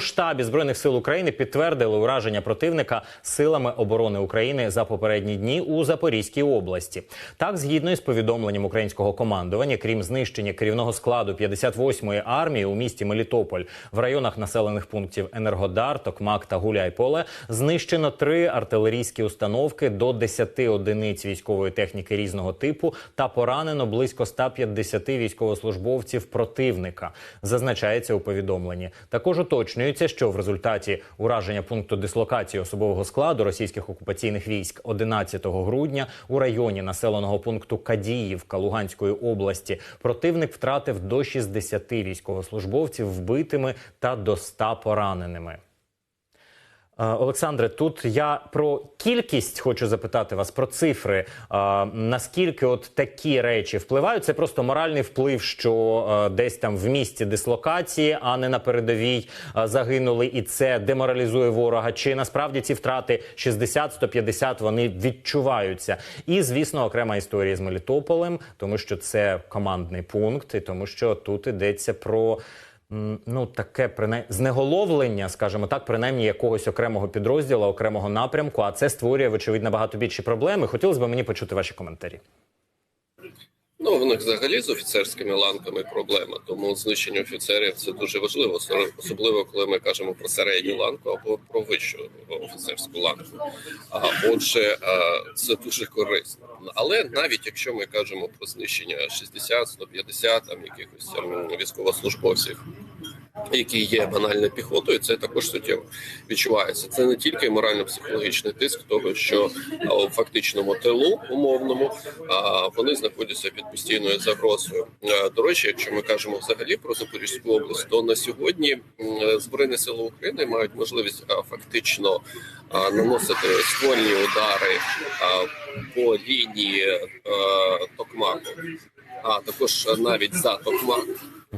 штабі збройних сил України підтвердили ураження противника силами оборони України за попередні дні у Запорізькій області. Так, згідно із повідомленням українського командування, крім знищення керівного складу 58-ї армії у місті Мелітополь в районах населених пунктів Енергодар, Токмак та Гуляйполе, знищено три артилерійські установки до 10 одиниць військової техніки різного типу та поранено близько 150 військовослужбовців противника. Зазначається у повідомленні. Також уточнюється, що в результаті ураження пункту дислокації особового складу російських окупаційних військ 11 грудня у районі населеного пункту Кадіївка Луганської області противник втратив до 60 військовослужбовців вбитими та до 100 пораненими. Е, Олександре, тут я про кількість хочу запитати вас про цифри. Е, Наскільки от такі речі впливають? Це просто моральний вплив, що е, десь там в місці дислокації, а не на передовій загинули, і це деморалізує ворога. Чи насправді ці втрати 60-150 вони відчуваються? І звісно, окрема історія з Мелітополем, тому що це командний пункт, і тому що тут йдеться про. Ну, таке принаймні знеголовлення, скажімо так, принаймні якогось окремого підрозділу, окремого напрямку. А це створює, вочевидь, набагато більші проблеми. Хотілося б мені почути ваші коментарі. Ну, в них взагалі з офіцерськими ланками проблема, тому знищення офіцерів це дуже важливо, осо- особливо коли ми кажемо про середню ланку або про вищу офіцерську ланку. А отже, це дуже корисно. Але навіть якщо ми кажемо про знищення 60, 150 там якихось військовослужбовців, які є банально піхотою, це також суттєво відчувається. Це не тільки морально-психологічний тиск, того що у фактичному тилу умовному а, вони знаходяться під постійною загрозою. До речі, якщо ми кажемо взагалі про Запорізьку область, то на сьогодні збройні сили України мають можливість фактично наносити ствольні удари по лінії Токмаку, а також навіть за Токмак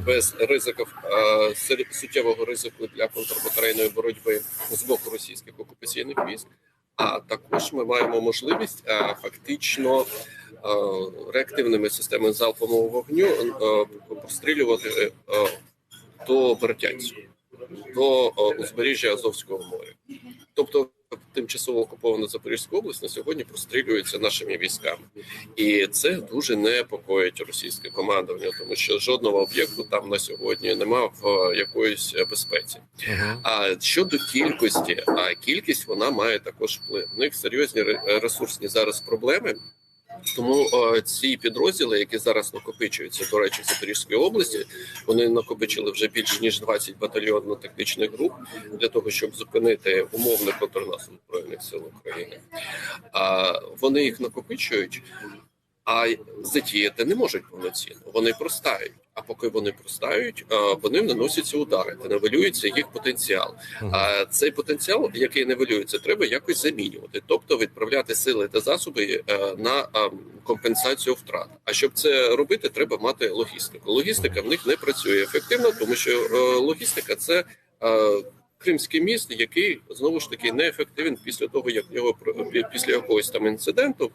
без ризиків е, суттєвого ризику для контрбатарейної боротьби з боку російських окупаційних військ. А також ми маємо можливість е, фактично е, реактивними системами залпового вогню е, прострілювати е, до Бердянську, до е, узбережжя Азовського моря. Тобто тимчасово окупована Запорізька область на сьогодні прострілюється нашими військами, і це дуже непокоїть російське командування, тому що жодного об'єкту там на сьогодні немає в е, якоїсь безпеці. А щодо кількості, а кількість вона має також вплив. У них серйозні ресурсні зараз проблеми. Тому е, ці підрозділи, які зараз накопичуються, до речі, в Запорізькій області, вони накопичили вже більш ніж 20 батальйонно-тактичних груп для того, щоб зупинити умовний контрнаступ збройних сил України. А вони їх накопичують, а затіяти не можуть повноцінно. Вони простають. А поки вони простають, е, по ним наносяться удари та нивелюється їх потенціал. А цей потенціал, який нивелюється, треба якось замінювати, тобто відправляти сили та засоби е, на е, компенсацію втрат. А щоб це робити, треба мати логістику. Логістика в них не працює ефективно, тому що логістика це. Кримський міст, який знову ж таки неефективен після того, як в нього після якогось там інциденту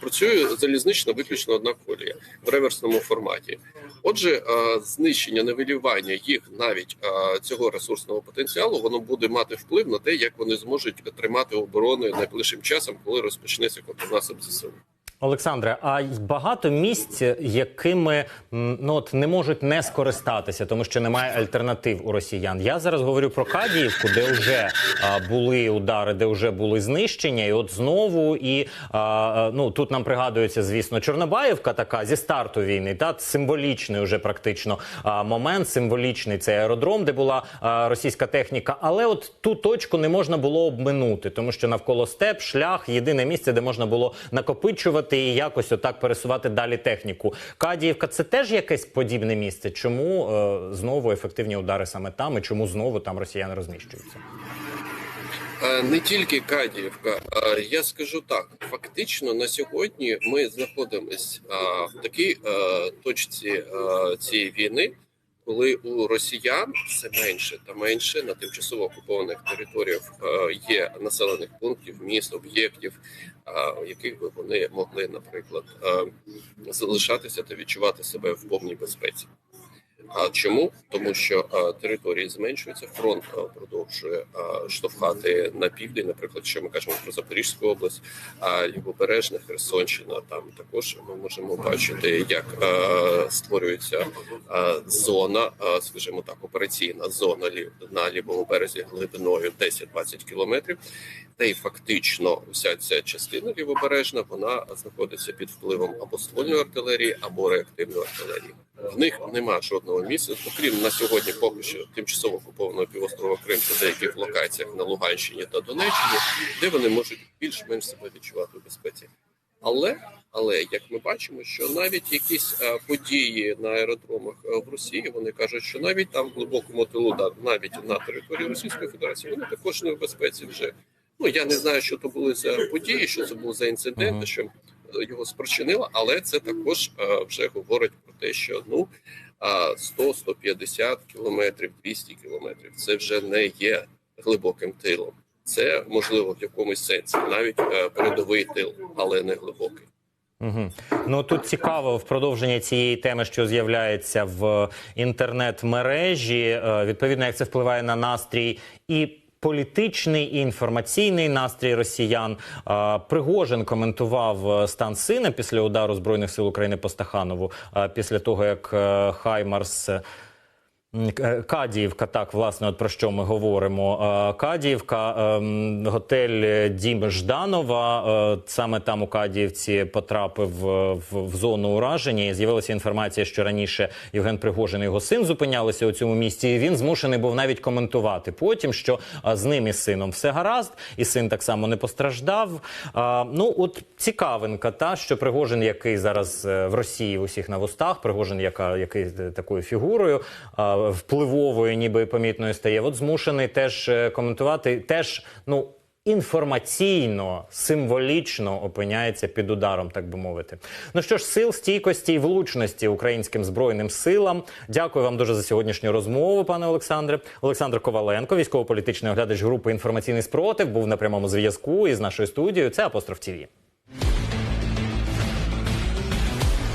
працює залізнична виключно одна колія в реверсному форматі. Отже, знищення нивелювання їх навіть цього ресурсного потенціалу воно буде мати вплив на те, як вони зможуть тримати оборону найближчим часом, коли розпочнеться контрнаступ ЗСУ. Олександре, а багато місць, якими ну от не можуть не скористатися, тому що немає альтернатив у росіян. Я зараз говорю про Кадіївку, де вже а, були удари, де вже були знищення, і от знову і а, ну тут нам пригадується, звісно, Чорнобаївка, така зі старту війни, та символічний уже практично а, момент, символічний цей аеродром, де була а, російська техніка. Але от ту точку не можна було обминути, тому що навколо степ, шлях, єдине місце, де можна було накопичувати і якось отак пересувати далі техніку. Кадіївка це теж якесь подібне місце. Чому е, знову ефективні удари саме там, і чому знову там росіяни розміщуються? Е, Не тільки Кадіївка, я скажу так: фактично на сьогодні ми знаходимось е, в такій е, точці цієї війни, коли у росіян все менше та менше на тимчасово окупованих територіях е, є населених пунктів, міст, об'єктів, е, яких би вони могли, наприклад, е, залишатися та відчувати себе в повній безпеці. А чому? Тому що а, території зменшуються, фронт а, продовжує а, штовхати на південь. Наприклад, якщо ми кажемо про Запорізьку область, а лівобережна Херсонщина, там також ми можемо бачити, як а, створюється а, зона, а, скажімо так, операційна зона на лівому березі глибиною 10-20 кілометрів. Та й фактично вся ця частина лівобережна вона знаходиться під впливом або ствольної артилерії, або реактивної артилерії. В них нема жодного місця, окрім на сьогодні, поки що тимчасово окупованого півострова Крим та деяких локаціях на Луганщині та Донеччині, де вони можуть більш-менш себе відчувати у безпеці. Але але як ми бачимо, що навіть якісь е, події на аеродромах е, в Росії вони кажуть, що навіть там в глибокому тилу, да, навіть на території Російської Федерації, вони також не в безпеці вже. Ну я не знаю, що то були за події, що це був за інцидент, що його спричинило, але це також е, вже говорить те, що ну а 100-150 кілометрів, 200 кілометрів це вже не є глибоким тилом. Це можливо в якомусь сенсі навіть е, передовий тил, але не глибокий. Угу. Ну тут цікаво в продовження цієї теми, що з'являється в інтернет-мережі. е, Відповідно, як це впливає на настрій і. Політичний і інформаційний настрій росіян Пригожин коментував е, стан сина після удару збройних сил України по Стаханову. Після того як е, Хаймарс е, Кадіївка, так, власне, от про що ми говоримо. Е, Кадіївка, ем, готель Дім Жданова. е, Саме там у Кадіївці потрапив е, в, зону ураження. І з'явилася інформація, що раніше Євген Пригожин і його син зупинялися у цьому місці. І він змушений був навіть коментувати потім, що е, з ним і сином все гаразд, і син так само не постраждав. Е, Ну, от цікавинка, та що Пригожин, який зараз е, в Росії в усіх на вустах, Пригожин, яка який е, такою фігурою е, впливовою, ніби помітною стає. От змушений теж е, коментувати, теж ну. Інформаційно, символічно опиняється під ударом, так би мовити. Ну що ж, сил стійкості і влучності українським збройним силам. Дякую вам дуже за сьогоднішню розмову, пане Олександре. Олександр Коваленко, військово-політичний оглядач групи інформаційний спротив, був на прямому зв'язку із нашою студією. Це апостроф ТІВІ.